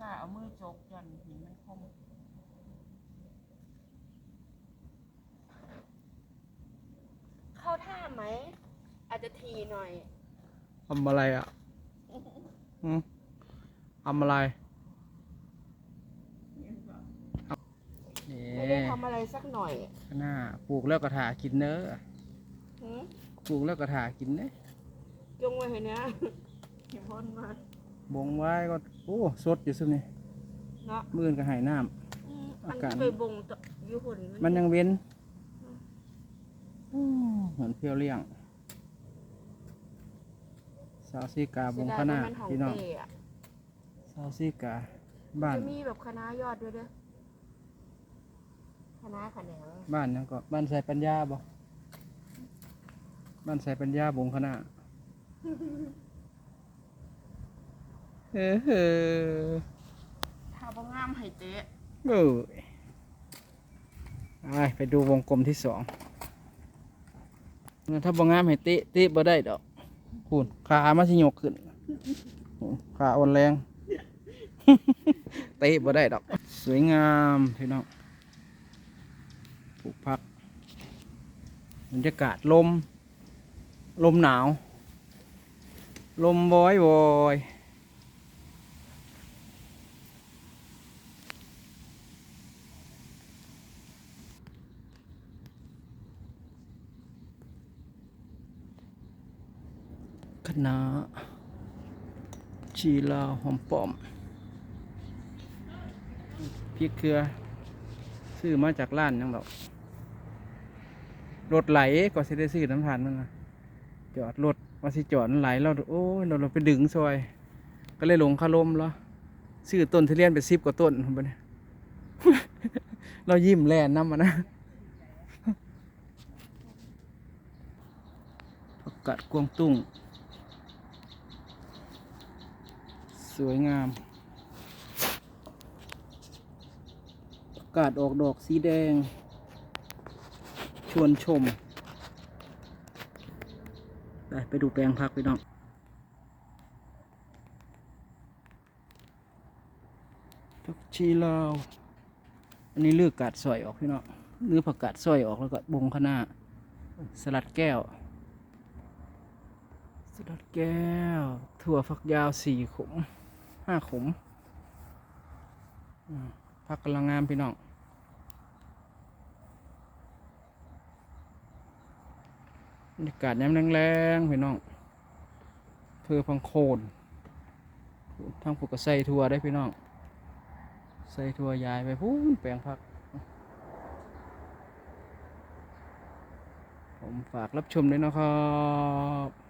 กล้าเอามือจกย่อนหินมันคมเข้าท่าไหม อาจจะทีหน่อย ทำอะไรอะหืมทำอะไรนี่ไม่ได้ทำอะไรสักหน่อยข้างหน้าปลูกแล้วก็ถากินเนอะหืมปลูกแล้วก็ถากินเนอะจงไว้เห็นเนี้ยเห็นพ้นมาบงไว้ก็ โอ้สดอยู่ซุนี่เนาะมื่นก็ใหายน้อืมอาอันกาศที่ไปบ่งตะอยู่หุ่นำมันยังเว้นอืมเหมือนเพียวเลี้ยง สาวซีกาบงขนาดเสียดยว่มัของพี่น้องเตะอะสาวซีกา บ้านจะมีแบบคณะยอดด้วยเด้อคณะขะแหนงบ้านนั่นก็บ้านใส่ปัญญาบ่บ้านใส่ปัญญาบงขนาด เออเออถ้าบ่งามให้เตะเอ้ยไปไปดูวงกลมที่สองถ้าบ่งามให้เตะเตะบ่ได้ดอกพูนขามาสิยกขึ้นพูนขาอ่อนแรง เตะบ่ได้ดอก สวยงามพี่น้องปลูกพักบรรยากาศลม ลมหนาว ลมบอยบอย คณะจีลาหอมป้อมพริกเกลือ ซื้อมาจากร้านยังดอกรถไหลก็สิได้ซื้อน้ำทานมันนะจอดรถว่าสิจอดไหลเราโอ้ยเราเราไปดึงซอย ก็เลยลงคาลมแล้วซื้อต้นทุเรียนไปสิบกว่าต้นพุ่นบัดนี้เรายิ้มแล่นน้ำมันนะผักกาดกวางตุ้ง สวยงามผักกาดออกดอกสีแดง ชวนชม ไปไปดูแปลงพักพี่น้องผักชีลาว อันนี้เลือกกาดสอยออกพี่น้องเนื้อผักกาดสอยออกแล้วก็บงข้างหน้า สลัดแก้ว สลัดแก้ว ถั่วฝักยาวสี่ขุม ห้าขุมอืมผักกำลังงามพี่น้องบรรยากาศย้ำแรงๆพี่น้องเพื่อพังโคนทางผูกก็ใส่ทัวได้พี่น้อง ใส่ทัวยายไปพูนแปลงพัก ผมฝากรับชมด้วยนะครับ